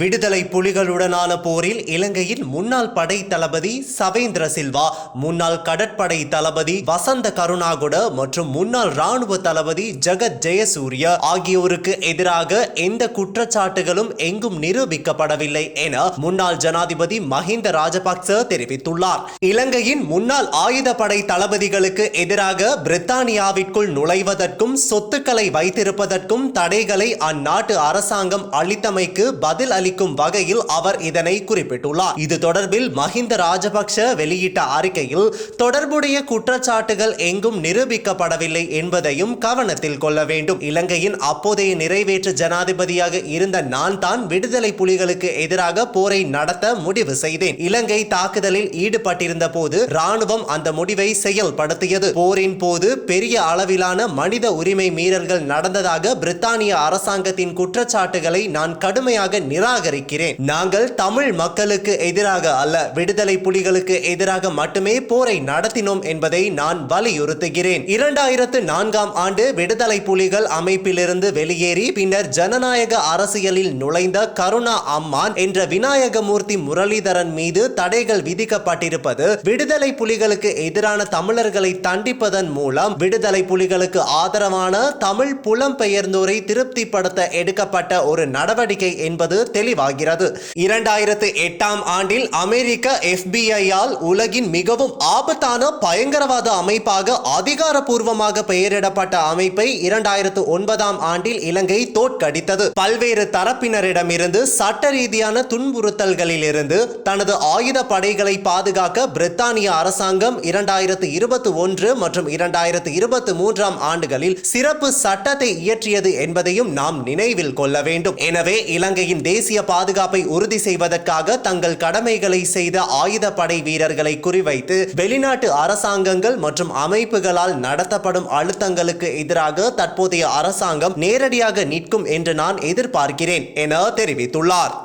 விடுதலை புலிகளுடனான போரில் இலங்கையின் முன்னாள் படை தளபதி சவேந்திர சில்வா முன்னாள் கடற்படை தளபதி வசந்த கருணாகுட மற்றும் முன்னாள் ராணுவ தளபதி ஜெகத் ஜெயசூரிய ஆகியோருக்கு எதிராக எந்த குற்றச்சாட்டுகளும் எங்கும் நிரூபிக்கப்படவில்லை என முன்னாள் ஜனாதிபதி மஹிந்த ராஜபக்ச தெரிவித்துள்ளார். இலங்கையின் முன்னாள் ஆயுதப்படை தளபதிகளுக்கு எதிராக பிரித்தானியாவிற்குள் நுழைவதற்கும் சொத்துக்களை வைத்திருப்பதற்கும் தடைகளை அந்நாட்டு அரசாங்கம் அளித்தமைக்கு பதில் அளி அளிக்கும் வகையில் அவர் இதனை குறிப்பிட்டுள்ளார். இது தொடர்பில் மஹிந்த ராஜபக்ஷ வெளியிட்ட அறிக்கையில் தொடர்புடைய குற்றச்சாட்டுகள் எங்கும் நிரூபிக்கப்படவில்லை என்பதையும் கவனத்தில் கொள்ள வேண்டும். இலங்கையின் அப்போதைய நிறைவேற்று ஜனாதிபதியாக இருந்த நான் தான் விடுதலை புலிகளுக்கு எதிராக போரை நடத்த முடிவு செய்தேன். இலங்கை தாக்குதலில் ஈடுபட்டிருந்த போது ராணுவம் அந்த முடிவை செயல்படுத்தியது. போரின் போது பெரிய அளவிலான மனித உரிமை மீறல்கள் நடந்ததாக பிரித்தானிய அரசாங்கத்தின் குற்றச்சாட்டுகளை நான் கடுமையாக நிராகரிக்கிறேன். நாங்கள் தமிழ் மக்களுக்கு எதிராக அல்ல விடுதலை புலிகளுக்கு எதிராக மட்டுமே போரை நடத்தினோம் என்பதை நான் வலியுறுத்துகிறேன். இரண்டாயிரத்து நான்காம் ஆண்டு விடுதலை புலிகள் அமைப்பிலிருந்து வெளியேறி பின்னர் ஜனநாயக அரசியலில் நுழைந்த கருணா அம்மான் என்ற விநாயகமூர்த்தி முரளிதரன் மீது தடைகள் விதிக்கப்பட்டிருப்பது விடுதலை புலிகளுக்கு எதிரான தமிழர்களை தண்டிப்பதன் மூலம் விடுதலை புலிகளுக்கு ஆதரவான தமிழ் புலம்பெயர்ந்தோரை திருப்திப்படுத்த எடுக்கப்பட்ட ஒரு நடவடிக்கை என்பது தெளிவாகிறது. இரண்டாயிரத்து எட்டாம் ஆண்டில் அமெரிக்க எஃபிஐயால் உலகின் மிகவும் ஆபத்தான பயங்கரவாத அமைப்பாக அதிகாரப்பூர்வமாக பெயரிடப்பட்ட அமைப்பை இரண்டாயிரத்து ஒன்பதாம் ஆண்டில் இலங்கை தோற்கடித்தது. பல்வேறு தரப்பினரிடமிருந்து சட்ட ரீதியான துன்புறுத்தல்களிலிருந்து தனது ஆயுத படைகளை பாதுகாக்க பிரித்தானிய அரசாங்கம் இரண்டாயிரத்து இருபத்தி ஒன்று மற்றும் இரண்டாயிரத்து இருபத்தி மூன்றாம் ஆண்டுகளில் சிறப்பு சட்டத்தை இயற்றியது என்பதையும் நாம் நினைவில் கொள்ள வேண்டும். எனவே இலங்கையின் தேசிய தேசிய பாதுகாப்பை உறுதி செய்வதற்காக தங்கள் கடமைகளை செய்த ஆயுதப்படை வீரர்களை குறிவைத்து வெளிநாட்டு அரசாங்கங்கள் மற்றும் அமைப்புகளால் நடத்தப்படும் அழுத்தங்களுக்கு எதிராக தற்போதைய அரசாங்கம் நேரடியாக நிற்கும் என்று நான் எதிர்பார்க்கிறேன் என தெரிவித்துள்ளார்.